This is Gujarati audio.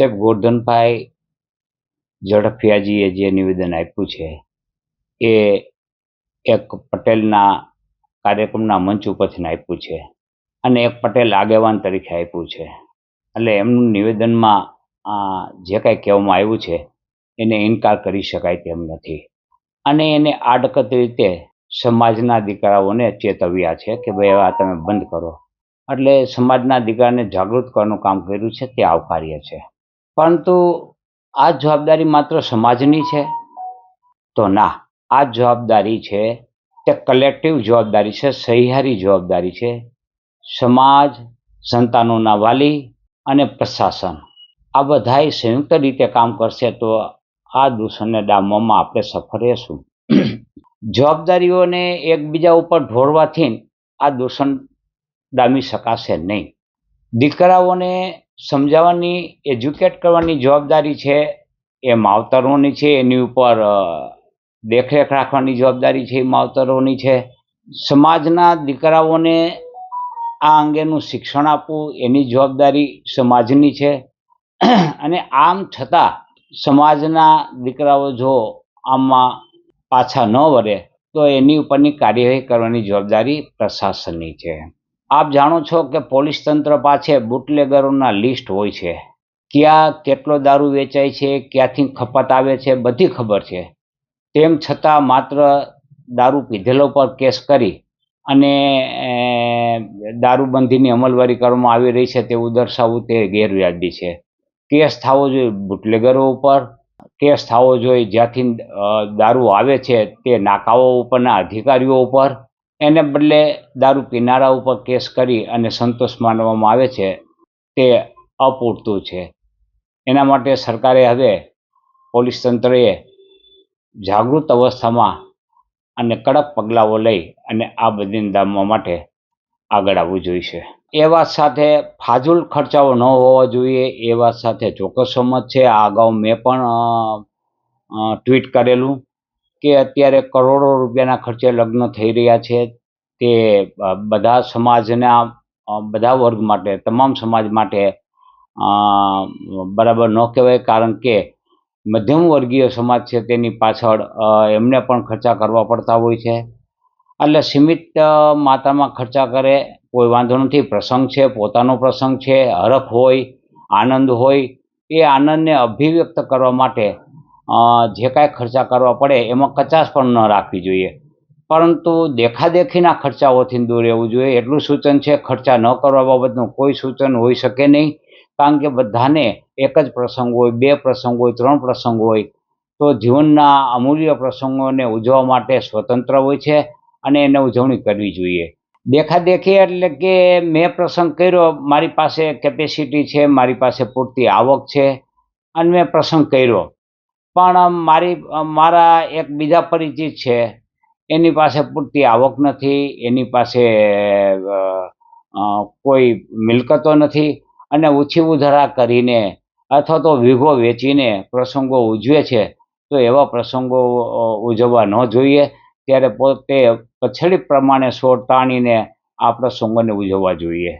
સાહેબ, ગોરધનભાઈ ઝડફિયાજીએ જે નિવેદન આપ્યું છે, એ એક પટેલના કાર્યક્રમના મંચ ઉપરથી આપ્યું છે અને એક પટેલ આગેવાન તરીકે આપ્યું છે. એટલે એમનું નિવેદનમાં જે કાંઈ કહેવામાં આવ્યું છે, એને ઇનકાર કરી શકાય તેમ નથી. અને એને આડકત રીતે સમાજના દીકરાઓને ચેતવ્યા છે કે ભાઈ, આ તમે બંધ કરો. એટલે સમાજના દીકરાને જાગૃત કરવાનું કામ કર્યું છે, તે આવકાર્ય છે. પરંતુ આ જવાબદારી માત્ર સમાજની છે? તો ના, આ જવાબદારી છે તે કલેક્ટિવ જવાબદારી છે સહિયારી જવાબદારી છે. સમાજ, સંતાનોના વાલી અને પ્રશાસન. આ બધાય સંયુક્ત રીતે કામ કરશે તો આ દૂષણને ડામવામાં આપણે સફળ રહેશું. જવાબદારીઓને એકબીજા ઉપર ઢોળવાથી આ દૂષણ ડામી શકાશે નહીં. દીકરાઓને સમજાવવાની એજ્યુકેટ કરવાની જવાબદારી છે, એ માવતરોની છે, એની ઉપર દેખરેખ રાખવાની જવાબદારી છે, એ માવતરોની છે. સમાજના દીકરાઓને આ અંગેનું શિક્ષણ આપવું, એની જવાબદારી સમાજની છે. અને આમ છતાં, સમાજના દીકરાઓ જો આમાં પાછા ન વળે, તો એની ઉપરની કાર્યવાહી કરવાની જવાબદારી પ્રશાસનની છે. આપ જાણો છો કે પોલીસ તંત્ર પાસે બુટલેગરોના લિસ્ટ હોય છે. ક્યાં કેટલો દારૂ વેચાય છે, ક્યાંથી ખપત આવે છે, બધી ખબર છે. તેમ છતાં માત્ર દારૂ પીધેલો પર કેસ કરી અને દારૂબંધીની અમલવારી કરવામાં આવી રહી છે તેવું દર્શાવવું તે ગેરવ્યાજબી છે. કેસ થવો જોઈએ બુટલેગરો ઉપર, કેસ થવો જોઈએ જ્યાંથી દારૂ આવે છે તે નાકાઓ ઉપરના અધિકારીઓ ઉપર એને બદલે દારૂ પીનારા ઉપર કેસ કરી અને સંતોષ માનવામાં આવે છે તે અપૂરતું છે. એના માટે સરકારે હવે પોલીસ તંત્રએ જાગૃત અવસ્થામાં અને કડક પગલાઓ લઈ અને આ બધી દામવા માટે આગળ આવવું જોઈશે. એ વાત સાથે ફાજુલ ખર્ચાઓ ન હોવા જોઈએ, એ વાત સાથે ચોક્કસ સંમત છે. આ અગાઉ મેં પણ ટ્વીટ કરેલું. કે અત્યારે કરોડો રૂપિયાના ખર્ચે લગ્ન થઈ રહ્યા છે તે બધા સમાજના બધા વર્ગ માટે, તમામ સમાજ માટે બરાબર ન કહેવાય કારણ કે મધ્યમ વર્ગીય સમાજ છે તેની પાછળ એમને પણ ખર્ચા કરવા પડતા હોય છે. એટલે સીમિત માત્રામાં ખર્ચા કરે કોઈ વાંધો નથી. પ્રસંગ છે, પોતાનો પ્રસંગ છે, હરખ હોય, આનંદ હોય, એ આનંદને અભિવ્યક્ત કરવા માટે જે કાંઈ ખર્ચા કરવા પડે એમાં કચાશ પણ ન રાખવી જોઈએ. પરંતુ દેખાદેખીના ખર્ચાઓથી દૂર રહેવું જોઈએ. એટલું સૂચન છે, ખર્ચા ન કરવા બાબતનું કોઈ સૂચન હોઈ શકે નહીં. કારણ કે બધાને એક જ પ્રસંગ હોય, બે પ્રસંગ હોય, ત્રણ પ્રસંગ હોય, તો જીવનના અમૂલ્ય પ્રસંગોને ઉજવવા માટે સ્વતંત્ર હોય છે અને એને ઉજવણી કરવી જોઈએ. દેખાદેખી એટલે કે મેં પ્રસંગ કર્યો, મારી પાસે કેપેસિટી છે, મારી પાસે પૂરતી આવક છે, અને મેં પ્રસંગ કર્યો. પણ મારી, મારા એક બીજા પરિચિત છે. એની પાસે પૂરતી આવક નથી, એની પાસે કોઈ મિલકતો નથી અને ઓછી ઉધારા કરીને અથવા તો વીઘો વેચીને પ્રસંગો ઉજવે છે, તો એવા પ્રસંગો ઉજવવા ન જોઈએ. ત્યારે પોતે પછડી પ્રમાણે સોળ તાણીને આ પ્રસંગોને ઉજવવા જોઈએ.